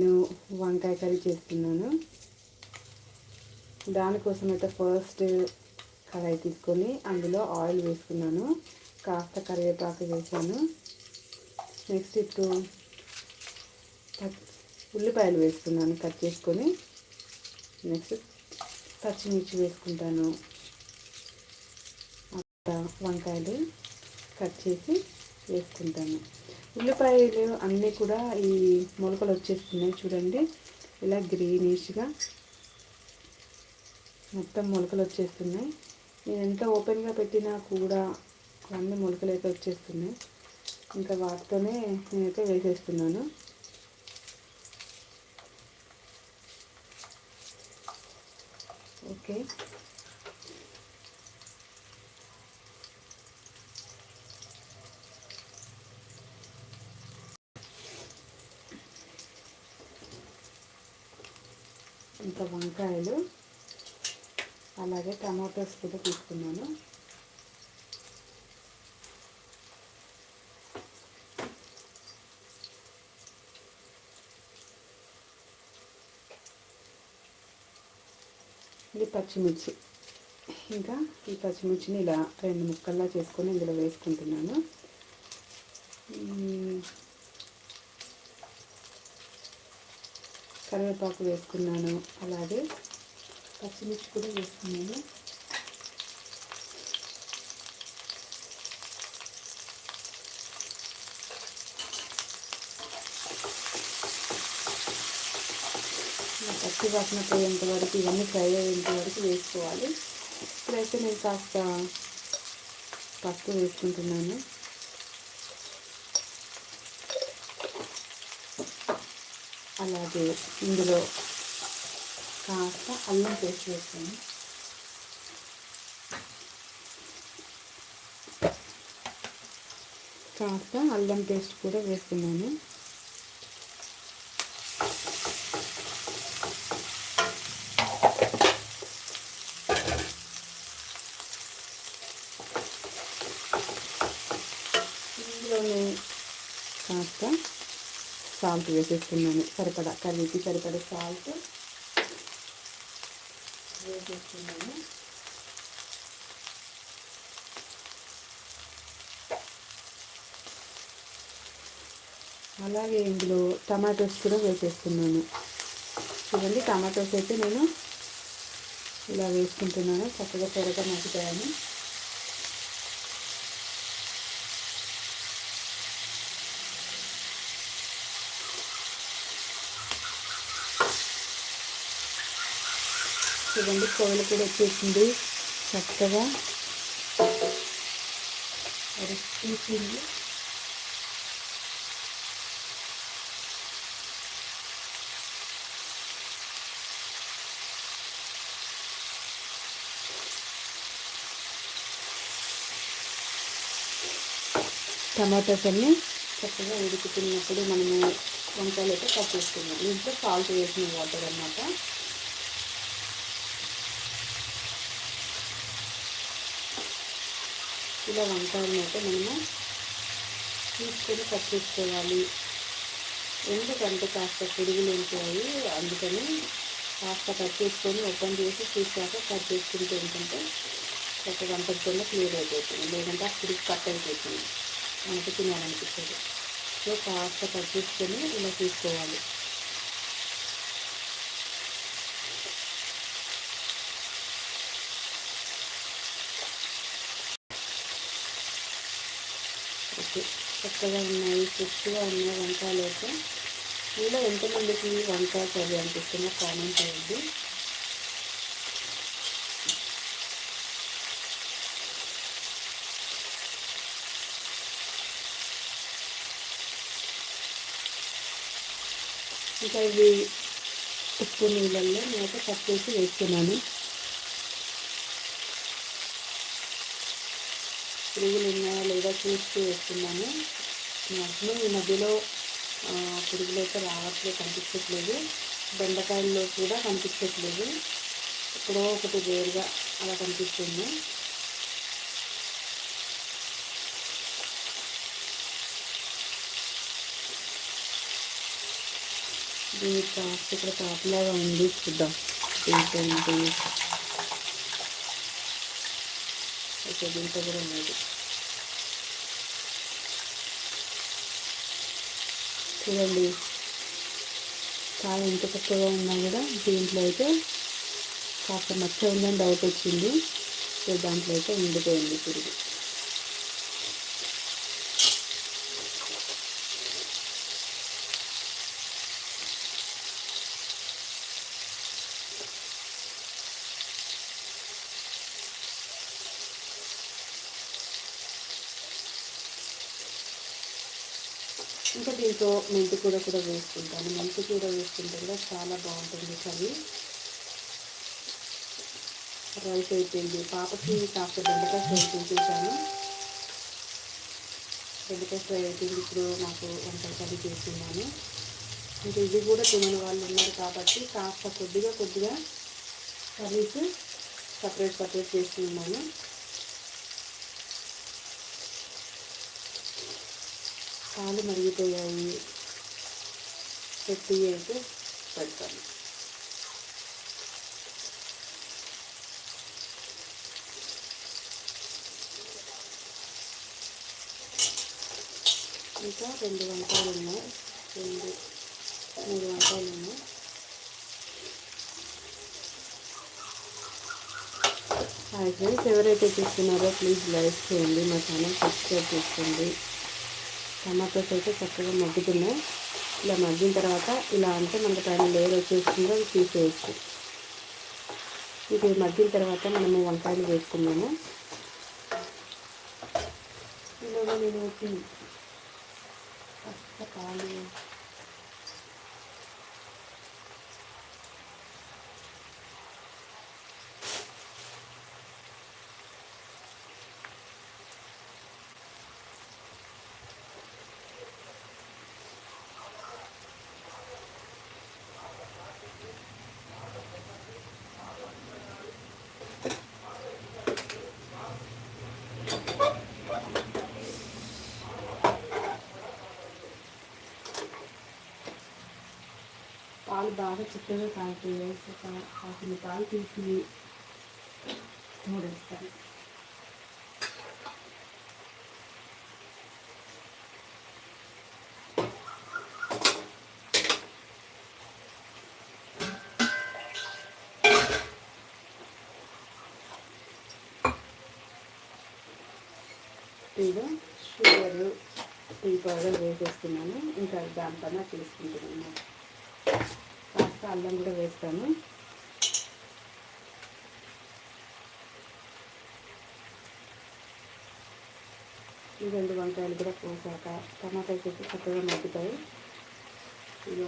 నేను వంకాయ కర్రీ చేస్తున్నాను. దానికోసం అయితే ఫస్ట్ కడాయి తీసుకొని అందులో ఆయిల్ వేసుకున్నాను. కాస్త కరివేపాకు వేసాను. నెక్స్ట్ ఇప్పుడు ఉల్లిపాయలు వేసుకున్నాను కట్ చేసుకొని. నెక్స్ట్ పచ్చిమిర్చి వేసుకుంటాను. వంకాయలు కట్ చేసి వేసుకుంటాను. ఉల్లిపాయలు అన్నీ కూడా ఈ మొలకలు వచ్చేస్తున్నాయి చూడండి. ఇలా గ్రీనిష్గా మొత్తం మొలకలు వచ్చేస్తున్నాయి. నేను ఎంత ఓపెన్గా పెట్టినా కూడా అన్ని మొలకలు అయితే వచ్చేస్తున్నాయి. ఇంకా వాటితోనే నేనైతే వేసేస్తున్నాను. ఓకే. ఇంకా వంకాయలు అలాగే టమాటోస్ కూడా తీసుకున్నాను. ఇది పచ్చిమిర్చి. ఇంకా ఈ పచ్చిమిర్చిని ఇలా రెండు ముక్కల్లా చేసుకొని ఇందులో వేసుకుంటున్నాను. కరివేపాకు వేసుకున్నాను. అలాగే పచ్చిమిర్చి కూడా వేసుకున్నాను. పచ్చి వాసన పోయేంత వరకు ఇవన్నీ ఫ్రై అయ్యేంత వరకు వేసుకోవాలి. ఇప్పుడైతే నేను కాస్త పసుపు వేసుకుంటున్నాను. అలాగే ఇందులో కాస్త అల్లం పేస్ట్ వేస్తాను కాస్త అల్లం పేస్ట్ కూడా వేస్తున్నాను ఇందులోనే కాస్త సాల్ట్ వేసేస్తున్నాను. సరిపడా కర్రీకి సరిపడా సాల్ట్ వేసేస్తున్నాను. అలాగే ఇందులో టమాటోస్ కూడా వేసేస్తున్నాను. చూడండి టమాటోస్ అయితే నేను ఇలా వేసుకుంటున్నాను. చక్కగా త్వరగా మగ్గుతాయని చూడండి కోయిలు కూడా వచ్చేసింది. చక్కగా తీసింది టమాటాస్ అన్నీ చక్కగా ఉడుకుతున్నప్పుడు మనము వంకాయలు అయితే కట్ చేసుకున్నాం ఇంట్లో సాల్ట్ వేసిన వాటర్ అన్నమాట. ఇలా వంకాయలను అయితే మనము తీసుకొని కట్ చేసుకోవాలి. ఎందుకంటే కాస్త పురుగులు ఉంటాయి అందుకని కాస్త కట్ చేసుకొని ఓపెన్ చేసి చూసాక కట్ చేసుకుంటే ఏంటంటే ఒక అంతటితోనే క్లియర్ అయిపోతుంది. లేదంటే ఆ పురుగు కట్ అయిపోతుంది. మనకి తినాలనిపిస్తుంది. సో కాస్త కట్ చేసుకొని ఇలా తీసుకోవాలి ఓకే చక్కగా ఉన్నాయి ఫ్రెష్గా ఉన్నాయి వంకాయలు అయితే. మీలో ఎంతమందికి వంకాయ కర్రీ అనిపిస్తుందో కామెంట్ అయ్యింది ఇంకా ఇవి ఉప్పు నీళ్ళల్లో నేనైతే కట్ చేసి వేస్తున్నాను. పురుగులు ఉన్నాయా లేదా చూస్తూ వేస్తున్నాను. మ్యాక్సిమం ఈ మధ్యలో పురుగులు అయితే రావట్లేదు కనిపించట్లేదు. బెండకాయల్లో కూడా కనిపించట్లేదు. ఎక్కడో ఒకటి వేరుగా అలా కనిపిస్తుంది. దీనికి కాస్త ఇక్కడ టాప్లాగా ఉంది. చూద్దాం. ఏంటంటే ఓకే దీంట్లో కూడా ఉన్నది. చూడండి. కాయ ఎంత చక్కగా ఉన్నా కూడా దీంట్లో అయితే కాస్త మచ్చ ఉందని డౌట్ వచ్చింది. సో దాంట్లో అయితే ఉండిపోయింది పురుగు. ఇంకా దీంతో మెంతికూర కూడా వేసుకుంటాను మెంతి కూర వేసుకుంటే కూడా చాలా బాగుంటుంది కర్రీ. రైస్ అయిపోయింది. పాపకి కాస్త బెండకాయ ఫ్రై చేసేసాను. బెండకాయ ఫ్రై అయిపోయింది. ఇప్పుడు నాకు వంట కర్రీ చేస్తున్నాను. ఇంకా ఇది కూడా తినని వాళ్ళు ఉన్నారు కాబట్టి కాస్త కొద్దిగా కొద్దిగా కర్రీస్ సపరేట్ సపరేట్ చేస్తున్నాను. పాలు మరిగిపోయాయి. పెట్టి అయితే పెడతాను. ఇంకా రెండు వంకాయలు ఉన్నాయి. రెండు మూడు వంకాయలు ఉన్నాయి. హాయ్ ఫ్రెండ్స్ ఎవరైతే చూస్తున్నారో ప్లీజ్ లైక్ చేయండి. మా ఛానల్ సబ్స్క్రైబ్ చేసుకోండి. టమాటోస్ అయితే చక్కగా మగ్గుతున్నాయి. ఇలా మగ్గిన తర్వాత ఇలా అంటే మనకు పైన లేయర్ వచ్చేస్తుందో అది తీసేయచ్చు. ఇది మగ్గిన తర్వాత మనము వంకాయలు వేసుకున్నాము ఇలా నేను కాస్త పాలు బాగా చిక్కగా కాగిపోయాయి సో పాలు తీసి మూడేస్తాను టీలో షుగరు టీ పౌడర్ వేసేస్తున్నాను. ఇంకా దానిపైన తీసుకుంటున్నాను కాస్త అల్లం కూడా వేస్తాను. ఈ రెండు వంకాయలు కూడా పోసాక టమాటాలు అయితే చక్కగా మగ్గుతాయి ఇది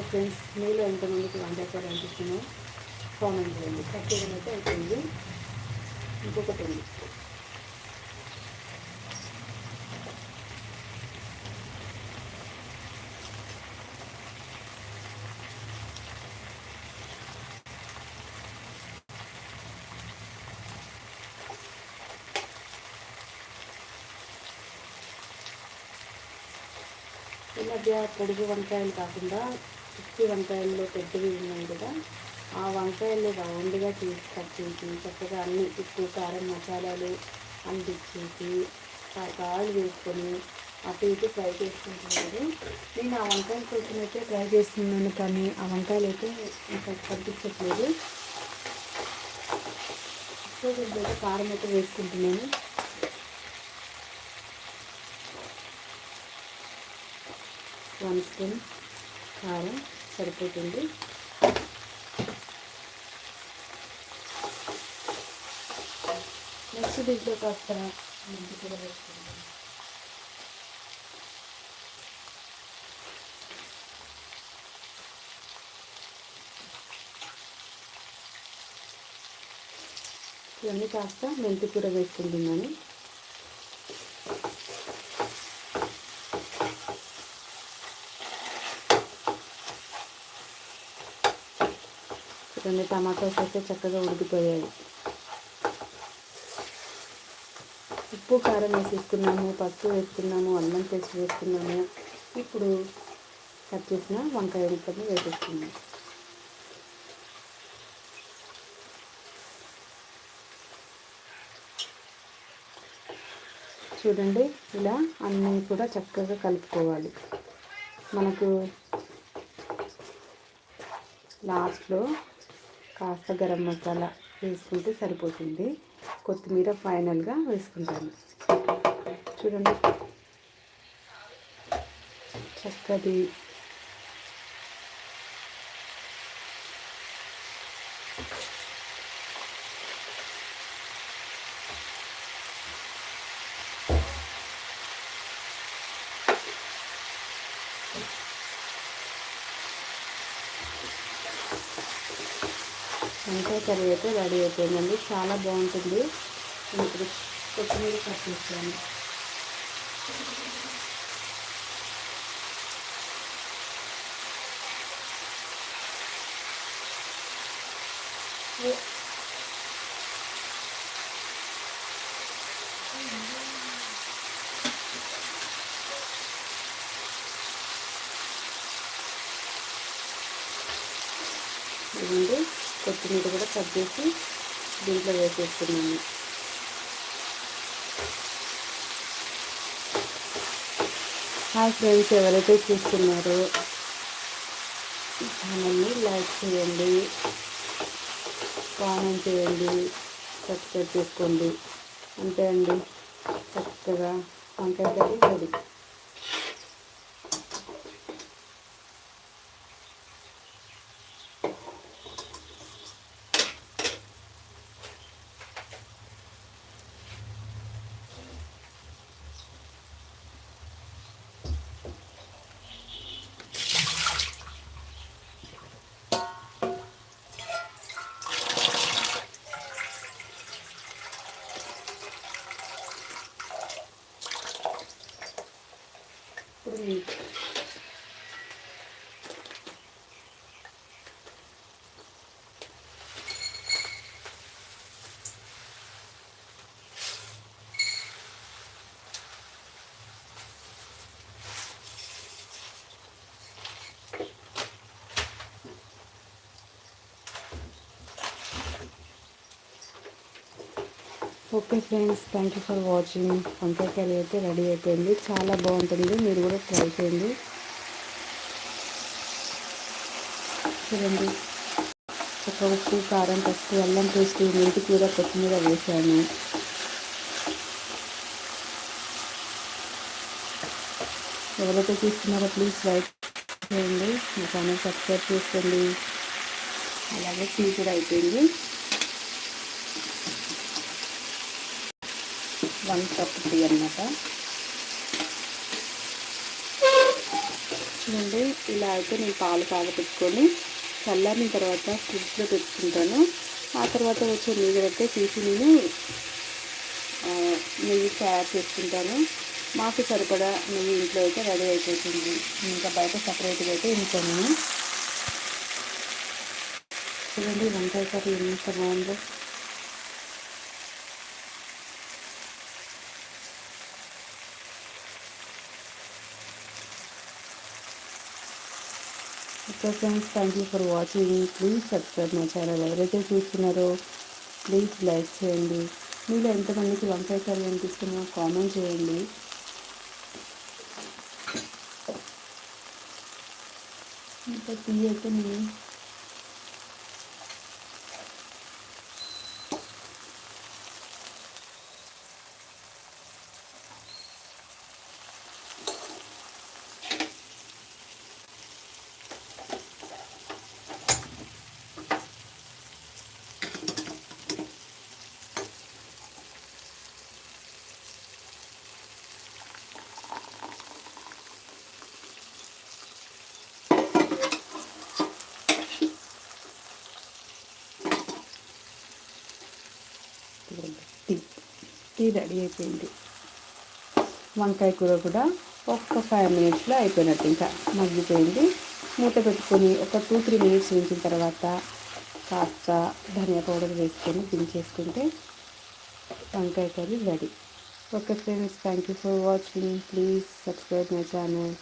హాయ్ ఫ్రెండ్స్ మీలో ఎంతమందికి వంట చేయాలి అనిపిస్తుందో కామెంట్ చేయండి. ఖచ్చితంగా అయితే అయిపోయింది ఇంకొకటి ఉంది. ఈ మధ్య పొడుగు వంకాయలు కాకుండా పిచ్చి వంకాయల్లో పెద్దవి ఉన్నాయి కదా ఆ వంకాయలు రౌండ్గా తీసి కట్ చేసి చక్కగా అన్ని ఉప్పు కారం మసాలాలు అందించేసి కాయలు వేసుకొని అటు ఇటు ఫ్రై చేసుకుంటున్నారు. నేను ఆ వంకాయల కోసం అయితే ట్రై చేస్తున్నాను కానీ ఆ వంకాయలు అయితే ఇంకా కనిపించట్లేదు. సో దీంట్లో కారం అయితే వేసుకుంటున్నాను. One spoon. కారం సరిపోతుంది. నెక్స్ట్ దీంట్లో కాస్త మెంతి కూడా వేసుకుంటాం ఇవన్నీ కాస్త మెంతి కూర వేసుకుంటున్నాను. రెండు టమాటోస్ అయితే చక్కగా ఉడికిపోయాయి. ఉప్పు కారం వేసేసుకున్నాము పసుపు వేసుకున్నాము అల్లం పేస్ట్ వేసుకున్నాము ఇప్పుడు కట్ చేసిన వంకాయ ముక్కలు వేసేసుకున్నాము చూడండి ఇలా అన్నీ కూడా చక్కగా కలుపుకోవాలి. మనకు లాస్ట్లో కాస్త గరం మసాలా వేసుకుంటే సరిపోతుంది. కొత్తిమీర ఫైనల్గా వేసుకుంటాను. చూడండి. చక్కది వంకాయ కర్రీ అయితే రెడీ అయిపోయిందండి. చాలా బాగుంటుంది. ఇప్పుడు కొత్తిమీర కట్ చేస్తాను. ఇదండి కొత్తిమీర కూడా కట్ చేసి దీంట్లో వేసేస్తున్నాను. హాయ్ ఫ్రెండ్స్ ఎవరైతే చూస్తున్నారో ఛానల్ని లైక్ చేయండి కామెంట్ చేయండి సబ్స్క్రైబ్ చేసుకోండి. అంతే అండి. చక్కగా వంకాయ కర్రీ రెడీ. ఇప్పుడు okay friends thank you for watching వంకాయ కర్రీ అయితే రెడీ అయిపోయింది. చాలా బాగుంటుంది. మీరు కూడా ట్రై చేయండి. చూడండి. ఒక ఉప్పు కారం పసుపు అల్లం పేస్ట్ నీటి కూర కొత్తిమీర వేసాను. ఎవరైతే చూస్తున్నారో ప్లీజ్ లైక్ చేయండి. మీ ఛానల్ సబ్స్క్రైబ్ చేసుకోండి. అలాగే టీ కూడా అయిపోయింది. వన్ కప్ టీ అనమాట చూడండి ఇలా అయితే నేను పాలు కాగపెట్టుకొని చల్లారిన తర్వాత ఫ్రిడ్జ్లో పెట్టుకుంటాను. ఆ తర్వాత వచ్చే నీళ్ళు అయితే తీసి నేను నెయ్యి తయారు చేసుకుంటాను. మాకు సరిపడా నెయ్యి ఇంట్లో అయితే రెడీ అయిపోతుంది. ఇంకా బయట సపరేట్గా అయితే ఇంట్లో చూడండి వంకాయ కర్రీ ఎంత బాగుందో. Okay friends thank you for watching please subscribe my channel ఎవరైతే చూస్తున్నారో ప్లీజ్ లైక్ చేయండి. మీలో ఎంతమందికి వంకాయ కర్రీ అనిపిస్తుందో కామెంట్ చేయండి. ఇంకా టీ అయితే నేను టీ రెడీ అయిపోయింది. వంకాయ కూర కూడా ఒక్క ఫైవ్ మినిట్స్లో అయిపోయినట్టు ఇంకా మగ్గిపోయింది. మూత పెట్టుకొని ఒక టూ త్రీ మినిట్స్ ఉంచిన తర్వాత కాస్త ధనియా పౌడర్ వేసుకొని దించేసుకుంటే వంకాయ curry ready. Okay friends thank you for watching. Please subscribe my channel.